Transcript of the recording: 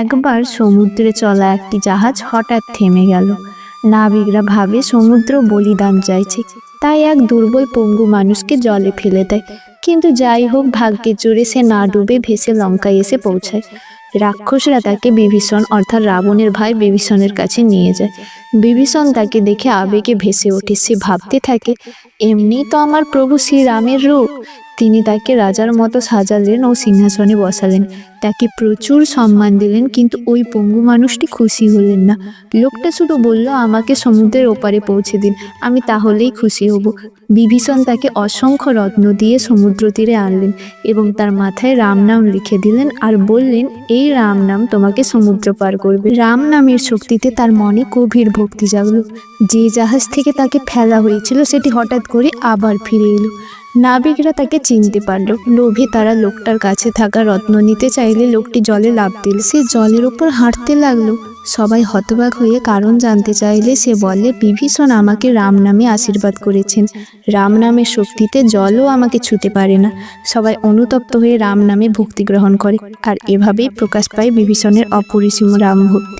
একবার সমুদ্রে চলা একটি জাহাজ হঠাৎ থেমে গেল। নাবিকরা ভাবে সমুদ্র বলিদান চাইছে, তাই এক দুর্বল পঙ্গু মানুষকে জলে ফেলে দেয়। কিন্তু যাই হোক ভাগ্যে জোরে সে না ডুবে ভেসে লঙ্কায় এসে পৌঁছায়। রাক্ষসরা তাকে বিভীষণ অর্থাৎ রাবণের ভাই বিভীষণের কাছে নিয়ে যায়। বিভীষণ তাকে দেখে আবেগে ভেসে ওঠে সে ভাবতে থাকে, এমনি তো আমার প্রভু শ্রীরামের রূপ। তিনি তাকে রাজার মতো সাজালেন ও সিংহাসনে বসালেন। তাকে প্রচুর সম্মান দিলেন, কিন্তু ওই পঙ্গু মানুষটি খুশি হলেন না। লোকটা শুধু বলল, আমাকে সমুদ্রের ওপারে পৌঁছে দিন, আমি তাহলেই খুশি হব। বিভীষণ তাকে অসংখ্য রত্ন দিয়ে সমুদ্র তীরে আনলেন এবং তার মাথায় রাম নাম লিখে দিলেন আর বললেন, এই রাম নাম তোমাকে সমুদ্র পার করবে। রাম নামের শক্তিতে তার মনে গভীর ভক্তি জাগলো যে জাহাজ থেকে তাকে ফেলা হয়েছিল, সেটি হঠাৎ করে আবার ফিরে এলো। নাবিকরা তাকে চিনতে পারল। লোভে তারা লোকটার কাছে থাকা রত্ন নিতে চাইলে লোকটি জলে লাফ দিল। সে জলের ওপর হাঁটতে লাগল। সবাই হতবাক হয়ে কারণ জানতে চাইলে সে বলে, বিভীষণ আমাকে রাম নামে আশীর্বাদ করেছেন। রাম নামের শক্তিতে জলও আমাকে ছুতে পারে না সবাই অনুতপ্ত হয়ে রাম নামে ভক্তি গ্রহণ করে। আর এভাবেই প্রকাশ পায় বিভীষণের অপরিসীম রাম ভক্তি।